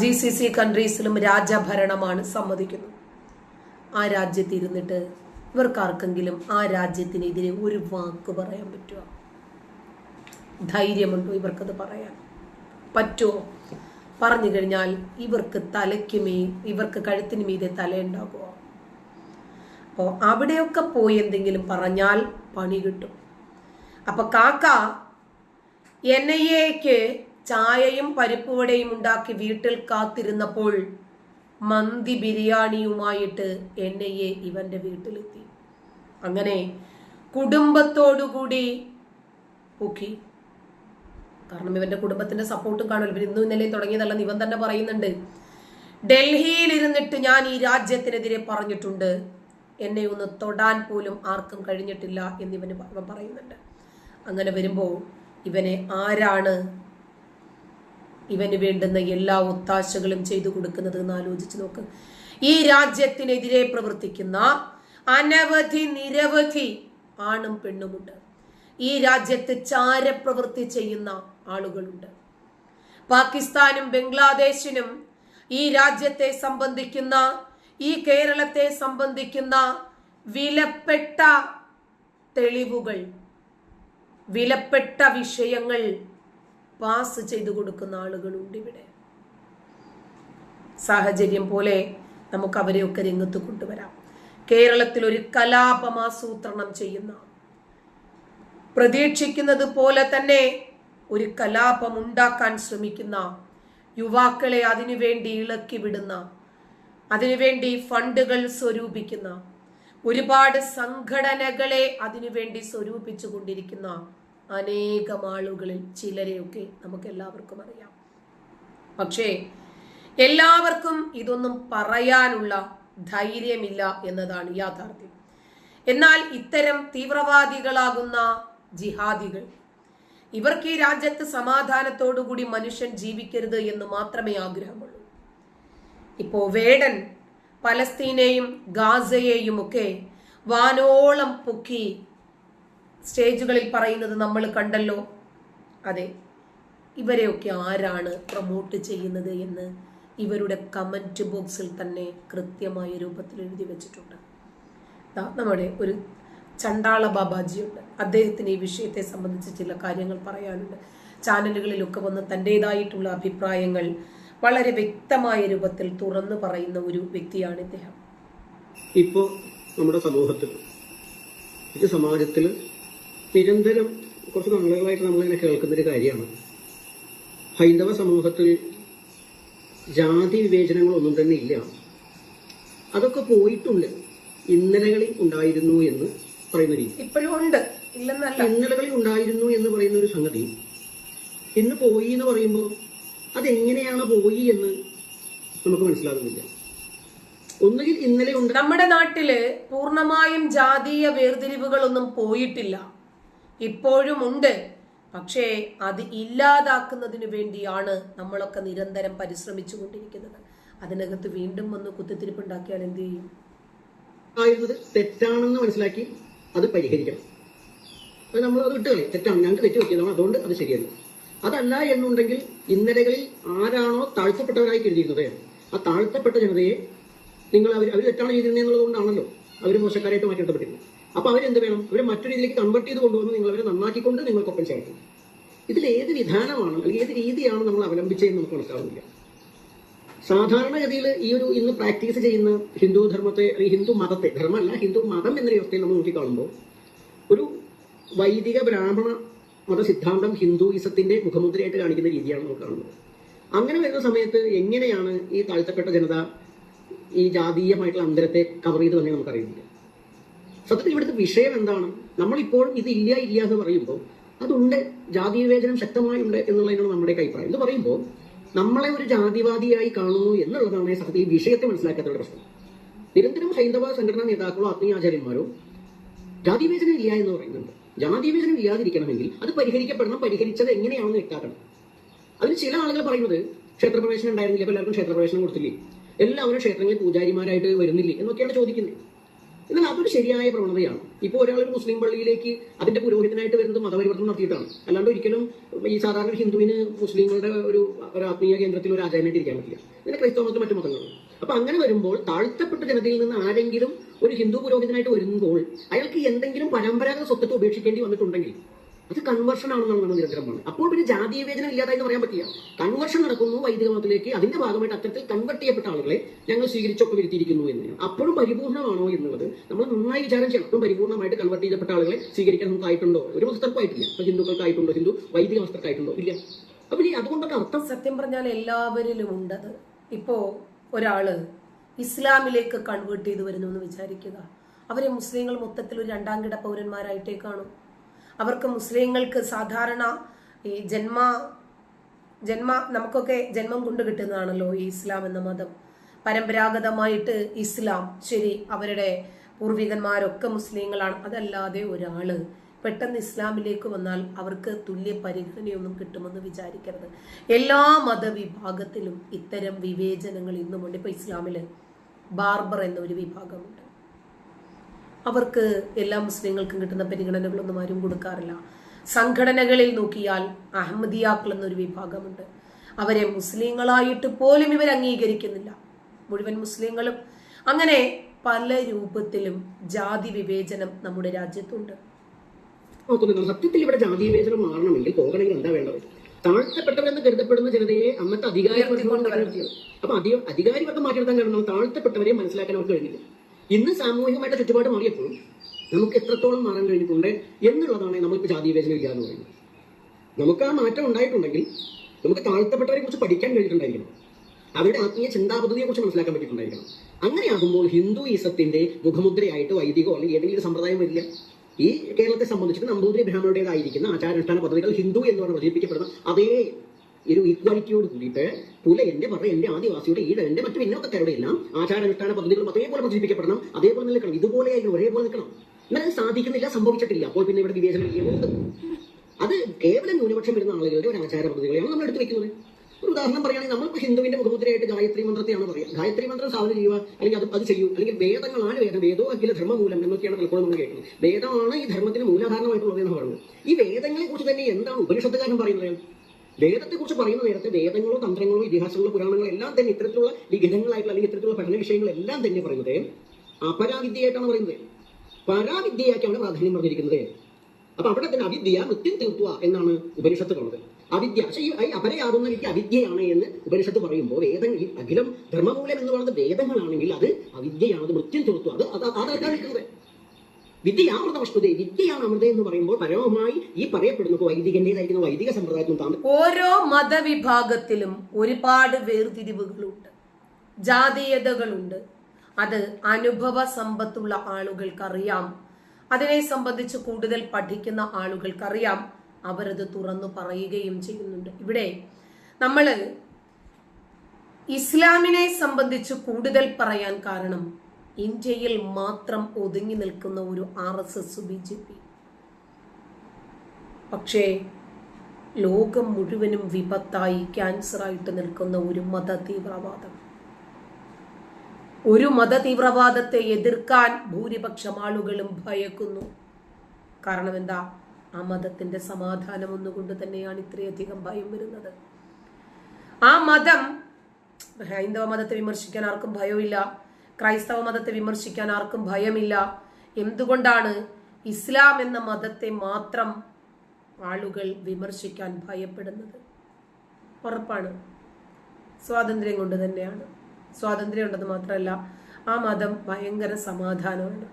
G C C കൺട്രീസിലും രാജഭരണമാണ് സമ്മതിക്കുന്നത്. ആ രാജ്യത്ത് ഇരുന്നിട്ട് ഇവർക്കാർക്കെങ്കിലും ആ രാജ്യത്തിനെതിരെ ഒരു വാക്ക് പറയാൻ പറ്റുമോ ധൈര്യമുണ്ടോ ഇവർക്കത് പറയാൻ? പറ്റുമോ പറഞ്ഞു കഴിഞ്ഞാൽ ഇവർക്ക് തലയ്ക്ക് മീ ഇവർക്ക് കഴുത്തിന് മീതെ തലയുണ്ടാകുമോ അപ്പോൾ അവിടെയൊക്കെ പോയി എന്തെങ്കിലും പറഞ്ഞാൽ പണി കിട്ടും. അപ്പൊ കാക്ക എൻ ഐ എക്ക് ചായയും പരിപ്പുവടയും ഉണ്ടാക്കി വീട്ടിൽ കാത്തിരുന്നപ്പോൾ മന്തി ബിരിയാണിയുമായിട്ട് എൻ ഇവന്റെ വീട്ടിലെത്തി. അങ്ങനെ കുടുംബത്തോടുകൂടി ഓക്കെ കാരണം ഇവന്റെ കുടുംബത്തിന്റെ സപ്പോർട്ടും കാണുമല്ലോ. ഇവർ ഇന്നും ഇന്നലെയും തുടങ്ങിയതല്ലെന്ന് ഇവൻ തന്നെ പറയുന്നുണ്ട്. ഡൽഹിയിൽ ഇരുന്നിട്ട് ഞാൻ ഈ രാജ്യത്തിനെതിരെ പറഞ്ഞിട്ടുണ്ട്. എന്നെ ഒന്ന് തൊടാൻ പോലും ആർക്കും കഴിഞ്ഞിട്ടില്ല എന്നിവന് ഇവൻ പറയുന്നുണ്ട്. അങ്ങനെ വരുമ്പോൾ ഇവനെ ആരാണ് ഇവന് വേണ്ടുന്ന എല്ലാ ഒത്താശകളും ചെയ്തു കൊടുക്കുന്നത് എന്ന് ആലോചിച്ച് നോക്ക്. ഈ രാജ്യത്തിനെതിരെ പ്രവർത്തിക്കുന്ന അനവധി നിരവധി ആണും പെണ്ണുമുണ്ട് ഈ രാജ്യത്ത് ചാരപ്രവൃത്തി ചെയ്യുന്ന ആളുകളുണ്ട്. പാകിസ്ഥാനും ബംഗ്ലാദേശിനും ഈ രാജ്യത്തെ സംബന്ധിക്കുന്ന ഈ കേരളത്തെ സംബന്ധിക്കുന്ന വിലപ്പെട്ട തെളിവുകൾ വിലപ്പെട്ട വിഷയങ്ങൾ പാസ് ചെയ്തു കൊടുക്കുന്ന ആളുകളുണ്ട് ഇവിടെ. സാഹചര്യം പോലെ നമുക്ക് അവരെയൊക്കെ രംഗത്ത് കൊണ്ടുവരാം. കേരളത്തിൽ ഒരു കലാപമാസൂത്രണം ചെയ്യുന്ന പ്രതീക്ഷിക്കുന്നത് പോലെ തന്നെ ഒരു കലാപം ഉണ്ടാക്കാൻ ശ്രമിക്കുന്ന യുവാക്കളെ അതിനുവേണ്ടി ഇളക്കി വിടുന്ന അതിനുവേണ്ടി ഫണ്ടുകൾ സ്വരൂപിക്കുന്ന ഒരുപാട് സംഘടനകളെ അതിനുവേണ്ടി സ്വരൂപിച്ചു കൊണ്ടിരിക്കുന്ന അനേകം ആളുകളിൽ ചിലരെയൊക്കെ നമുക്ക് എല്ലാവർക്കും അറിയാം. പക്ഷേ എല്ലാവർക്കും ഇതൊന്നും പറയാനുള്ള ധൈര്യമില്ല എന്നതാണ് യാഥാർത്ഥ്യം. എന്നാൽ ഇത്തരം തീവ്രവാദികളാകുന്ന ജിഹാദികൾ ഇവർക്ക് ഈ രാജ്യത്ത് സമാധാനത്തോടുകൂടി മനുഷ്യൻ ജീവിക്കരുത് എന്ന് മാത്രമേ ആഗ്രഹമുള്ളൂ. ഇപ്പോ വേടൻ പലസ്തീനെയും ഗാസയെയും ഒക്കെ വാനോളം പൊക്കി സ്റ്റേജുകളിൽ പറയുന്നത് നമ്മൾ കണ്ടല്ലോ. അതെ ഇവരെയൊക്കെ ആരാണ് പ്രൊമോട്ട് ചെയ്യുന്നത് എന്ന് ഇവരുടെ കമന്റ് ബോക്സിൽ തന്നെ കൃത്യമായ രൂപത്തിൽ എഴുതി വെച്ചിട്ടുണ്ട്. നമ്മുടെ ഒരു ചണ്ടാള ബാബാജിയുണ്ട്. അദ്ദേഹത്തിന് ഈ വിഷയത്തെ സംബന്ധിച്ച് ചില കാര്യങ്ങൾ പറയാനുണ്ട്. ചാനലുകളിലൊക്കെ വന്ന് തന്റെതായിട്ടുള്ള അഭിപ്രായങ്ങൾ വളരെ വ്യക്തമായ രൂപത്തിൽ തുറന്നു പറയുന്ന ഒരു വ്യക്തിയാണ് ഇദ്ദേഹം. ഇപ്പോൾ നമ്മുടെ സമൂഹത്തിൽ ഈ സമാജത്തിൽ നിരന്തരം കുറച്ച് നാളുകളായിട്ട് നമ്മളിങ്ങനെ കേൾക്കുന്നൊരു കാര്യമാണ്. ഹൈന്ദവ സമൂഹത്തിൽ ജാതി വിവേചനങ്ങളൊന്നും തന്നെ ഇല്ല. അതൊക്കെ പോയിട്ടുണ്ട്. ഇന്നലകളിൽ ഉണ്ടായിരുന്നു എന്ന് പറയുന്ന രീതി. ഇപ്പോഴും ഉണ്ട്. ഇല്ലെന്നല്ല. ഇന്നലകളിൽ ഉണ്ടായിരുന്നു എന്ന് പറയുന്ന ഒരു സംഗതി. ഇന്ന് പോയി എന്ന് പറയുമ്പോൾ അതെങ്ങനെയാണ് പോയി എന്ന് നമുക്ക് മനസ്സിലാകുന്നില്ല. ഒന്നുകിൽ ഇന്നലെ ഉണ്ട്. നമ്മുടെ നാട്ടിൽ പൂർണമായും ജാതീയ വേർതിരിവുകളൊന്നും പോയിട്ടില്ല. ഇപ്പോഴും ഉണ്ട്. പക്ഷേ അത് ഇല്ലാതാക്കുന്നതിന് വേണ്ടിയാണ് നമ്മളൊക്കെ നിരന്തരം പരിശ്രമിച്ചു കൊണ്ടിരിക്കുന്നത് അതിനകത്ത് വീണ്ടും വന്ന് കുത്തിത്തിരിപ്പുണ്ടാക്കിയാൽ എന്ത് ചെയ്യും? തെറ്റാണെന്ന് മനസ്സിലാക്കി അത് പരിഹരിക്കണം. നമ്മൾ അത് വിട്ടുകളി. തെറ്റാണ്. ഞങ്ങൾക്ക് തെറ്റ് പറ്റിയതാണ്. അതുകൊണ്ട് അത് ശരിയല്ല. അതല്ല എന്നുണ്ടെങ്കിൽ ഇന്നലകളിൽ ആരാണോ താഴ്ത്തപ്പെട്ടവരായി കരുതിയിരുന്നത്. ആ താഴ്ത്തപ്പെട്ട ജനതയെ നിങ്ങൾ അവർ അവർ തെറ്റാണ് ചെയ്തിരുന്നത് എന്നുള്ളതുകൊണ്ടാണല്ലോ അവർ മോശക്കാരായിട്ട് മാറ്റിയെടുക്കപ്പെട്ടിരുന്നത് അപ്പൊ അവരെന്ത് വേണം? അവരെ മറ്റൊരു രീതിയിലേക്ക് കൺവെർട്ട് ചെയ്ത് കൊണ്ടുവന്ന് നിങ്ങൾ അവരെ നന്നാക്കിക്കൊണ്ട് നിങ്ങൾക്കൊപ്പം ചേർക്കും. ഇതിൽ ഏത് വിധാനമാണ് അല്ലെങ്കിൽ ഏത് രീതിയാണ് നമ്മൾ അവലംബിച്ചതെന്ന് നമുക്ക് മനസ്സിലാവുന്നില്ല. സാധാരണഗതിയിൽ ഈ ഒരു ഇന്ന് പ്രാക്ടീസ് ചെയ്യുന്ന ഹിന്ദു ധർമ്മത്തെ ഹിന്ദു മതത്തെ ധർമ്മമല്ല ഹിന്ദു മതം എന്ന വ്യവസ്ഥയിൽ നമ്മൾ നോക്കിക്കാണുമ്പോൾ ഒരു വൈദിക ബ്രാഹ്മണ മത സിദ്ധാന്തം ഹിന്ദുയിസത്തിന്റെ മുഖമുദ്രയായിട്ട് കാണിക്കുന്ന രീതിയാണ് നമ്മൾ കാണുന്നത്. അങ്ങനെ വരുന്ന സമയത്ത് എങ്ങനെയാണ് ഈ താഴ്ത്തപ്പെട്ട ജനത ഈ ജാതീയമായിട്ടുള്ള അന്തരത്തെ കവർ ചെയ്ത് തന്നെ നമുക്കറിയുന്നില്ല സത്യത്തിൽ ഇവിടുത്തെ വിഷയം എന്താണ്? നമ്മളിപ്പോൾ ഇത് ഇല്ല ഇല്ല എന്ന് പറയുമ്പോൾ അതുണ്ട് ജാതി വിവേചനം ശക്തമായി ഉണ്ട് എന്നുള്ളതിനാണ് നമ്മുടെ അഭിപ്രായം. എന്ന് പറയുമ്പോൾ നമ്മളെ ഒരു ജാതിവാദിയായി കാണുന്നു എന്നുള്ളതാണ് സത്യത്തിൽ ഈ വിഷയത്തെ മനസ്സിലാക്കാത്തവരുടെ പ്രശ്നം. നിരന്തരം ഹൈന്ദവ സംഘടനാ നേതാക്കളോ ആത്മീയാചാര്യന്മാരോ ജാതി വിവേചനം ഇല്ല എന്ന് പറയുന്നുണ്ട്. ജാതി വിവേചനം ഇല്ലാതിരിക്കണമെങ്കിൽ അത് പരിഹരിക്കപ്പെടണം പരിഹരിച്ചത് എങ്ങനെയാണെന്ന് വ്യക്താക്കണം അതിന് ചില ആളുകൾ പറയുന്നത് ക്ഷേത്രപ്രവേശനം ഉണ്ടായിരുന്നില്ല എല്ലാവർക്കും ക്ഷേത്രപ്രവേശനം കൊടുത്തില്ലേ? എല്ലാവരും ക്ഷേത്രങ്ങളിൽ പൂജാരിമാരായിട്ട് വരുന്നില്ലേ എന്നൊക്കെയാണ് ചോദിക്കുന്നത്. എന്നാൽ അതൊരു ശരിയായ പ്രവണതയാണ്. ഇപ്പോൾ ഒരാൾ ഒരു മുസ്ലിം പള്ളിയിലേക്ക് അതിന്റെ പുരോഹിതനായിട്ട് വരുന്നത് മതപരിവർത്തനം നടത്തിയിട്ടാണ്. അല്ലാണ്ട് ഒരിക്കലും ഈ സാധാരണ ഒരു ഹിന്ദുവിന് മുസ്ലിങ്ങളുടെ ഒരു ആത്മീയ കേന്ദ്രത്തിൽ ഒരു ആചാരനായിട്ട് ഇരിക്കാൻ പറ്റില്ല. ഇതിന് ക്രൈസ്തവ മതത്തിൽ മറ്റു മതങ്ങളും അപ്പൊ അങ്ങനെ വരുമ്പോൾ താഴ്ത്തപ്പെട്ട ജനതയിൽ നിന്ന് ആരെങ്കിലും ഒരു ഹിന്ദു പുരോഹിതനായിട്ട് വരുമ്പോൾ അയാൾക്ക് എന്തെങ്കിലും പരമ്പരാഗത സ്വത്വത്തെ ഉപേക്ഷിക്കേണ്ടി വന്നിട്ടുണ്ടെങ്കിൽ അത് കൺവേർഷൻ ആണെന്നാണ് നമ്മൾ നിരന്തരം പറഞ്ഞത്. അപ്പോൾ പിന്നെ ജാതീയ വിവേചനം ഇല്ലാതായി പറയാൻ പറ്റില്ല. കൺവേർഷൻ നടക്കുന്നു വൈദിക മതത്തിലേക്ക്. അതിന്റെ ഭാഗമായിട്ട് അത്തരത്തിൽ കൺവെർട്ട് ചെയ്യപ്പെട്ട ആളുകളെ ഞങ്ങൾ സ്വീകരിച്ചൊക്കെ വരുത്തിയിരിക്കുന്നു എന്ന്. അപ്പോഴും പരിപൂർണമാണോ എന്നുള്ളത് നമ്മൾ നന്നായി വിചാരം ചെയ്യണം. അപ്പോഴും പരിപൂർണമായിട്ട് കൺവെർട്ട് ചെയ്യപ്പെട്ട ആളുകളെ സ്വീകരിക്കാൻ നമുക്ക് ആയിട്ടുണ്ടോ? ഒരു വസ്ത്രമായിട്ടില്ല ഇപ്പൊ ഹിന്ദുക്കൾക്കായിട്ടുണ്ടോ? ഹിന്ദു വൈദിക മതസ്ഥർക്കായിട്ടുണ്ടോ? ഇല്ല. അപ്പൊ ഇനി അതുകൊണ്ടൊക്കെ അർത്ഥം സത്യം പറഞ്ഞാൽ എല്ലാവരിലും ഉണ്ടത്. ഇപ്പോ ഒരാൾ ഇസ്ലാമിലേക്ക് കൺവേർട്ട് ചെയ്ത് വരുന്നു എന്ന് വിചാരിക്കുക. അവരെ മുസ്ലിങ്ങൾ മൊത്തത്തിൽ ഒരു രണ്ടാം കിട പൗരന്മാരായിട്ടേ കാണും. അവർക്ക് മുസ്ലിങ്ങൾക്ക് സാധാരണ ഈ ജന്മ ജന്മ നമുക്കൊക്കെ ജന്മം കൊണ്ട് കിട്ടുന്നതാണല്ലോ ഈ ഇസ്ലാം എന്ന മതം. പരമ്പരാഗതമായിട്ട് ഇസ്ലാം ശരി അവരുടെ പൂർവികന്മാരൊക്കെ മുസ്ലിങ്ങളാണ് അതല്ലാതെ ഒരാൾ പെട്ടെന്ന് ഇസ്ലാമിലേക്ക് വന്നാൽ അവർക്ക് തുല്യ പരിഗണനയൊന്നും കിട്ടുമെന്ന് വിചാരിക്കരുത്. എല്ലാ മതവിഭാഗത്തിലും ഇത്തരം വിവേചനങ്ങൾ ഇന്നുമുണ്ട്. ഇപ്പൊ ഇസ്ലാമിൽ ബാർബർ എന്നൊരു വിഭാഗമുണ്ട്. അവർക്ക് എല്ലാ മുസ്ലിങ്ങൾക്കും കിട്ടുന്ന പരിഗണനകളൊന്നും ആരും കൊടുക്കാറില്ല. സംഘടനകളിൽ നോക്കിയാൽ അഹമ്മദിയാക്കൾ എന്നൊരു വിഭാഗമുണ്ട്. അവരെ മുസ്ലിങ്ങളായിട്ട് പോലും ഇവർ അംഗീകരിക്കുന്നില്ല. മുഴുവൻ മുസ്ലിങ്ങളും അങ്ങനെ പല രൂപത്തിലും ജാതി വിവേചനം നമ്മുടെ രാജ്യത്തുണ്ട്. സത്യത്തിൽ ഇവിടെ ജാതി വിവേചനം മാറണമെങ്കിൽ പോകണമെങ്കിൽ എന്താ വേണ്ടത്? താഴ്ത്തപ്പെട്ടവരെന്ന് കരുതപ്പെടുന്ന ജനതയെ അന്നത്തെ അധികാരി അപ്പൊ അധിക അധികാരി വർഗം മാറ്റിയെടുക്കാൻ കാരണം താഴ്ത്തപ്പെട്ടവരെ മനസ്സിലാക്കാൻ അവർക്ക് കഴിഞ്ഞില്ല. ഇന്ന് സാമൂഹികമായിട്ട് ചുറ്റുപാട് മാറിയപ്പോൾ നമുക്ക് എത്രത്തോളം മാറാൻ കഴിഞ്ഞിട്ടുണ്ട് എന്നുള്ളതാണ് നമ്മൾക്ക് ജാതി വിവേചനം ഇല്ല എന്ന് പറയുന്നത്. നമുക്ക് ആ മാറ്റം ഉണ്ടായിട്ടുണ്ടെങ്കിൽ നമുക്ക് താഴ്ത്തപ്പെട്ടവരെ കുറിച്ച് പഠിക്കാൻ കഴിഞ്ഞിട്ടുണ്ടായിരിക്കണം. അവരുടെ ആത്മീയ ചിന്താപദ്ധതിയെ കുറിച്ച് മനസ്സിലാക്കാൻ പറ്റിയിട്ടുണ്ടായിരിക്കണം. അങ്ങനെയാകുമ്പോൾ ഹിന്ദുയിസത്തിന്റെ മുഖമുദ്രയായിട്ട് വൈദികോ അല്ലെങ്കിൽ ഏതെങ്കിലും സമ്പ്രദായം വരില്ല. ഈ കേരളത്തെ സംബന്ധിച്ചിട്ട് നമ്പൂതിരി ബ്രാഹ്മണരുടേതായിരിക്കുന്ന ആചാരാനുഷ്ഠാന പദ്ധതികൾ ഹിന്ദു എന്ന് പറഞ്ഞ് പ്രചരിപ്പിക്കപ്പെടുന്ന അതേ ഒരു ഈക്വാലിറ്റിയോട് കൂടിയിട്ട് പറ എന്റെ ആദിവാസിയുടെ ഈഴന്റെ മറ്റു പിന്നോക്കക്കാരുടെ എല്ലാം ആചാരാനുഷ്ഠാന പദ്ധതികളും അതേപോലെ പ്രചരിപ്പിക്കപ്പെടണം അതേപോലെ നിൽക്കണം ഇതുപോലെ ആയിരുന്നു ഒരേപോലെ നിൽക്കണം. എന്നാൽ സാധിക്കുന്നില്ല സംഭവിച്ചിട്ടില്ല. അപ്പോൾ പിന്നെ ഇവിടെ വിവേചനം ചെയ്യുന്നുണ്ട് അത് കേവലം ന്യൂനപക്ഷം വരുന്ന ആളുകളുടെ ഒരു ആചാര പദ്ധതികളെയാണ് നമ്മൾ എടുത്തു വെക്കുന്നത്. ഒരു ഉദാഹരണം പറയുകയാണെങ്കിൽ നമ്മളിപ്പോൾ ഹിന്ദുവിന്റെ മുഖമുദ്രയായിട്ട് ഗായത്രി മന്ത്രത്തെയാണ് പറയുക. ഗായത്രി മന്ത്രം സാധന ചെയ്യുക അല്ലെങ്കിൽ അത് അത് ചെയ്യൂ അല്ലെങ്കിൽ വേദങ്ങളാണ് വേദം വേദോ അഖില ധർമ്മമൂലം എന്നൊക്കെയാണ് പലപ്പോഴും നമ്മൾ കേൾക്കുന്നത്. വേദമാണ് ഈ ധർമ്മത്തിന് മൂലാധാരണമായിട്ടുള്ളത് പറയുന്നത്. ഈ വേദങ്ങളെ കുറിച്ച് തന്നെ എന്താണ് ഉപനിഷത്തുകാരൻ പറയുന്നത്? വേദത്തെ കുറിച്ച് പറയുന്ന നേരത്തെ വേദങ്ങളോ തന്ത്രങ്ങളോ ഇതിഹാസങ്ങളോ പുരാണങ്ങളോ എല്ലാം തന്നെ ഇത്തരത്തിലുള്ള ലിഖിതങ്ങളായിട്ടുള്ള അല്ലെങ്കിൽ ഇത്തരത്തിലുള്ള പഠന വിഷയങ്ങളെല്ലാം തന്നെ പറയുന്നത് അപരാവിദ്യയായിട്ടാണ് പറയുന്നത്. പരാവിദ്യയായിട്ടാണ് പ്രാധാന്യം പറഞ്ഞിരിക്കുന്നത്. അപ്പൊ അവിടെ തന്നെ അവിദ്യ നിത്യം തീർത്തുക എന്നാണ് ഉപനിഷത്ത് പറഞ്ഞത്. അവിദ്യ പക്ഷേ ഈ അപരയാകുന്ന വിദ്യ അവിദ്യയാണ് എന്ന് ഉപനിഷത്ത് പറയുമ്പോൾ വേദം ഈ അഖിലം ധർമ്മമൂലം എന്ന് പറയുന്നത് വേദങ്ങളാണെങ്കിൽ അത് അവിദ്യയാണ് അത് മൃത്യം തീർത്തു അത് അത് അതാണ് നിൽക്കുന്നത്. വിദ്യയാമൃത വസ്തുത വിദ്യയാണ് അമൃത എന്ന് പറയുമ്പോൾ പരമമായി ഈ പറയപ്പെടുന്ന വൈദികന്റേതായിരിക്കുന്ന വൈദിക സമ്പ്രദായത്തിൽ ഓരോ മതവിഭാഗത്തിലും ഒരുപാട് വേർതിരിവുകളുണ്ട് ജാതീയതകളുണ്ട്. അത് അനുഭവ സമ്പത്തുള്ള ആളുകൾക്കറിയാം. അതിനെ സംബന്ധിച്ച് കൂടുതൽ പഠിക്കുന്ന ആളുകൾക്കറിയാം. അവരത് തുറന്നു പറയുകയും ചെയ്യുന്നുണ്ട്. ഇവിടെ നമ്മൾ ഇസ്ലാമിനെ സംബന്ധിച്ച് കൂടുതൽ പറയാൻ കാരണം ഇന്ത്യയിൽ മാത്രം ഒതുങ്ങി നിൽക്കുന്ന ഒരു R S S B J P. പക്ഷേ ലോകം മുഴുവനും വിപത്തായി ക്യാൻസറായിട്ട് നിൽക്കുന്ന ഒരു മത തീവ്രവാദം ഒരു മത തീവ്രവാദത്തെ എതിർക്കാൻ ഭൂരിപക്ഷം ആളുകളും ഭയക്കുന്നു. കാരണം എന്താ? ആ മതത്തിന്റെ സമാധാനം ഒന്നുകൊണ്ട് തന്നെയാണ് ഇത്രയധികം ഭയം വരുന്നത്. ആ മതം ഹൈന്ദവ മതത്തെ വിമർശിക്കാൻ ആർക്കും ഭയമില്ല. ക്രൈസ്തവ മതത്തെ വിമർശിക്കാൻ ആർക്കും ഭയമില്ല. എന്തുകൊണ്ടാണ് ഇസ്ലാം എന്ന മതത്തെ മാത്രം ആളുകൾ വിമർശിക്കാൻ ഭയപ്പെടുന്നത്? ഉറപ്പാണ്. സ്വാതന്ത്ര്യം കൊണ്ട് തന്നെയാണ്. സ്വാതന്ത്ര്യം ഉണ്ടെന്ന് മാത്രമല്ല ആ മതം ഭയങ്കര സമാധാനമാണ്.